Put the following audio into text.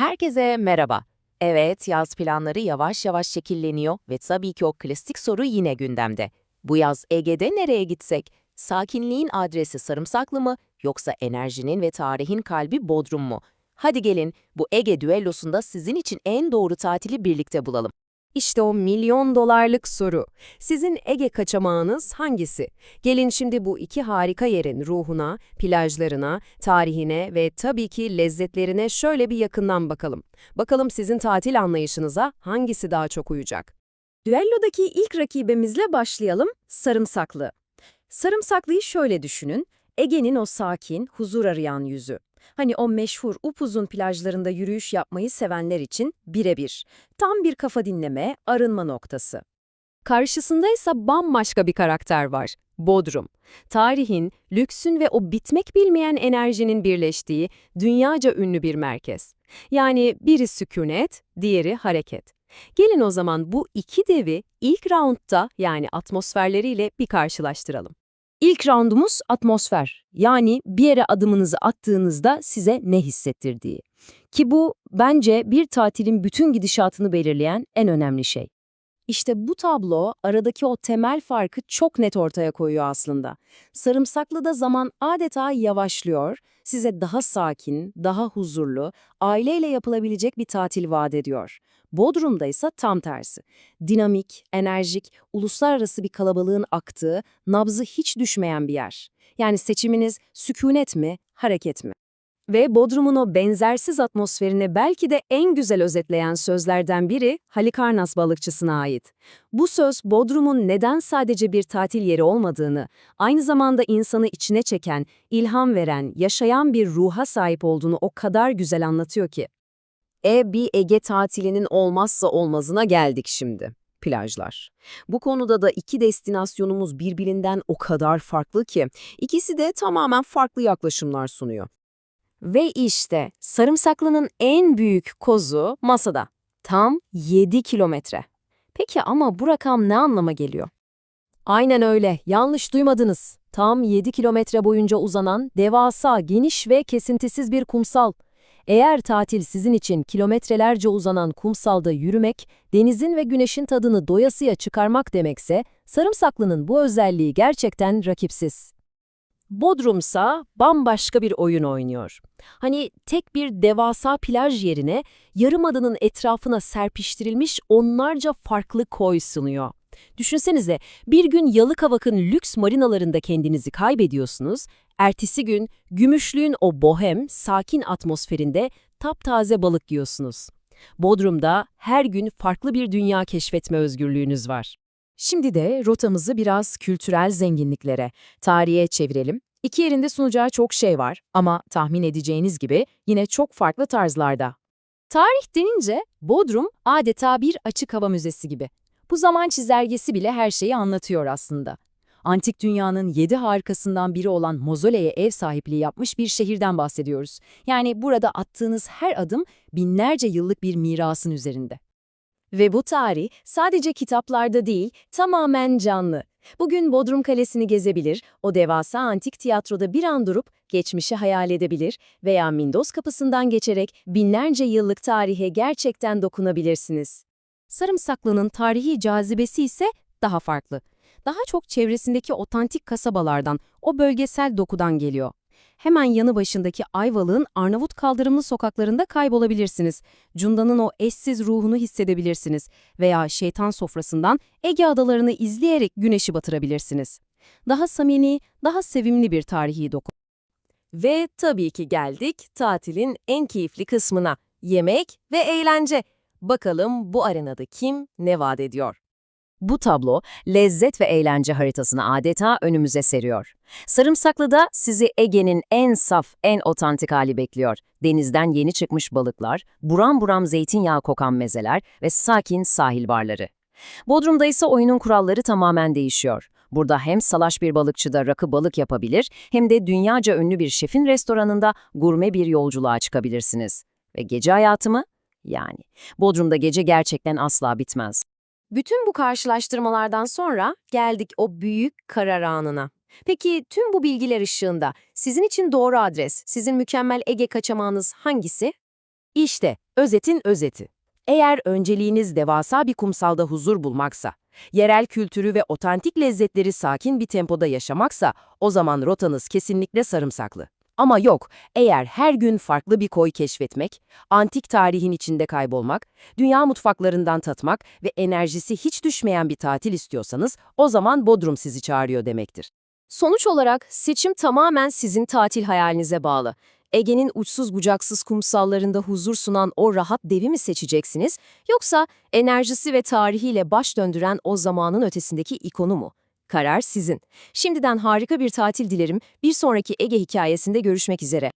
Herkese merhaba. Evet, yaz planları yavaş yavaş şekilleniyor ve tabii ki o klasik soru yine gündemde. Bu yaz Ege'de nereye gitsek? Sakinliğin adresi Sarımsaklı mı yoksa enerjinin ve tarihin kalbi Bodrum mu? Hadi gelin bu Ege düellosunda sizin için en doğru tatili birlikte bulalım. İşte o milyon dolarlık soru. Sizin Ege kaçamağınız hangisi? Gelin şimdi bu iki harika yerin ruhuna, plajlarına, tarihine ve tabii ki lezzetlerine şöyle bir yakından bakalım. Bakalım sizin tatil anlayışınıza hangisi daha çok uyacak? Düellodaki ilk rakibimizle başlayalım, sarımsaklı. Sarımsaklıyı şöyle düşünün, Ege'nin o sakin, huzur arayan yüzü. Hani o meşhur upuzun plajlarında yürüyüş yapmayı sevenler için birebir. Tam bir kafa dinleme, arınma noktası. Karşısında ise bambaşka bir karakter var. Bodrum. Tarihin, lüksün ve o bitmek bilmeyen enerjinin birleştiği dünyaca ünlü bir merkez. Yani biri sükunet, diğeri hareket. Gelin o zaman bu iki devi ilk roundda yani atmosferleriyle bir karşılaştıralım. İlk roundumuz atmosfer. Yani bir yere adımınızı attığınızda size ne hissettirdiği. Ki bu bence bir tatilin bütün gidişatını belirleyen en önemli şey. İşte bu tablo aradaki o temel farkı çok net ortaya koyuyor aslında. Sarımsaklı'da zaman adeta yavaşlıyor, size daha sakin, daha huzurlu, aileyle yapılabilecek bir tatil vaat ediyor. Bodrum'da ise tam tersi. Dinamik, enerjik, uluslararası bir kalabalığın aktığı, nabzı hiç düşmeyen bir yer. Yani seçiminiz sükunet mi, hareket mi? Ve Bodrum'un o benzersiz atmosferini belki de en güzel özetleyen sözlerden biri Halikarnas balıkçısına ait. Bu söz Bodrum'un neden sadece bir tatil yeri olmadığını, aynı zamanda insanı içine çeken, ilham veren, yaşayan bir ruha sahip olduğunu o kadar güzel anlatıyor ki. E bir Ege tatilinin olmazsa olmazına geldik şimdi. Plajlar. Bu konuda da iki destinasyonumuz birbirinden o kadar farklı ki ikisi de tamamen farklı yaklaşımlar sunuyor. Ve işte Sarımsaklı'nın en büyük kozu masada. Tam 7 kilometre. Peki ama bu rakam ne anlama geliyor? Aynen öyle, yanlış duymadınız. Tam 7 kilometre boyunca uzanan, devasa, geniş ve kesintisiz bir kumsal. Eğer tatil sizin için kilometrelerce uzanan kumsalda yürümek, denizin ve güneşin tadını doyasıya çıkarmak demekse, Sarımsaklı'nın bu özelliği gerçekten rakipsiz. Bodrumsa bambaşka bir oyun oynuyor. Hani tek bir devasa plaj yerine yarımadanın etrafına serpiştirilmiş onlarca farklı koy sunuyor. Düşünsenize bir gün Yalıkavak'ın lüks marinalarında kendinizi kaybediyorsunuz, ertesi gün Gümüşlüğün o bohem, sakin atmosferinde taptaze balık yiyorsunuz. Bodrum'da her gün farklı bir dünya keşfetme özgürlüğünüz var. Şimdi de rotamızı biraz kültürel zenginliklere, tarihe çevirelim. İki yerinde sunacağı çok şey var ama tahmin edeceğiniz gibi yine çok farklı tarzlarda. Tarih denince Bodrum adeta bir açık hava müzesi gibi. Bu zaman çizelgesi bile her şeyi anlatıyor aslında. Antik dünyanın yedi harikasından biri olan Mozole'ye ev sahipliği yapmış bir şehirden bahsediyoruz. Yani burada attığınız her adım binlerce yıllık bir mirasın üzerinde. Ve bu tarih sadece kitaplarda değil, tamamen canlı. Bugün Bodrum Kalesi'ni gezebilir, o devasa antik tiyatroda bir an durup geçmişi hayal edebilir veya Mindos kapısından geçerek binlerce yıllık tarihe gerçekten dokunabilirsiniz. Sarımsaklı'nın tarihi cazibesi ise daha farklı. Daha çok çevresindeki otantik kasabalardan, o bölgesel dokudan geliyor. Hemen yanı başındaki Ayvalık'ın Arnavut kaldırımlı sokaklarında kaybolabilirsiniz. Cunda'nın o eşsiz ruhunu hissedebilirsiniz. Veya şeytan sofrasından Ege adalarını izleyerek güneşi batırabilirsiniz. Daha samimi, daha sevimli bir tarihi doku. Ve tabii ki geldik tatilin en keyifli kısmına. Yemek ve eğlence. Bakalım bu arenada kim ne vaat ediyor? Bu tablo, lezzet ve eğlence haritasını adeta önümüze seriyor. Sarımsaklı'da sizi Ege'nin en saf, en otantik hali bekliyor. Denizden yeni çıkmış balıklar, buram buram zeytinyağı kokan mezeler ve sakin sahil barları. Bodrum'da ise oyunun kuralları tamamen değişiyor. Burada hem salaş bir balıkçıda rakı balık yapabilir, hem de dünyaca ünlü bir şefin restoranında gurme bir yolculuğa çıkabilirsiniz. Ve gece hayatı mı? Yani, Bodrum'da gece gerçekten asla bitmez. Bütün bu karşılaştırmalardan sonra geldik o büyük karar anına. Peki tüm bu bilgiler ışığında sizin için doğru adres, sizin mükemmel Ege kaçamağınız hangisi? İşte Özetin özeti. Eğer önceliğiniz devasa bir kumsalda huzur bulmaksa, yerel kültürü ve otantik lezzetleri sakin bir tempoda yaşamaksa, o zaman rotanız kesinlikle sarımsaklı. Ama yok, eğer her gün farklı bir koy keşfetmek, antik tarihin içinde kaybolmak, dünya mutfaklarından tatmak ve enerjisi hiç düşmeyen bir tatil istiyorsanız, o zaman Bodrum sizi çağırıyor demektir. Sonuç olarak seçim tamamen sizin tatil hayalinize bağlı. Ege'nin uçsuz bucaksız kumsallarında huzur sunan o rahat devi mi seçeceksiniz, yoksa enerjisi ve tarihiyle baş döndüren o zamanın ötesindeki ikonu mu? Karar sizin. Şimdiden harika bir tatil dilerim. Bir sonraki Ege hikayesinde görüşmek üzere.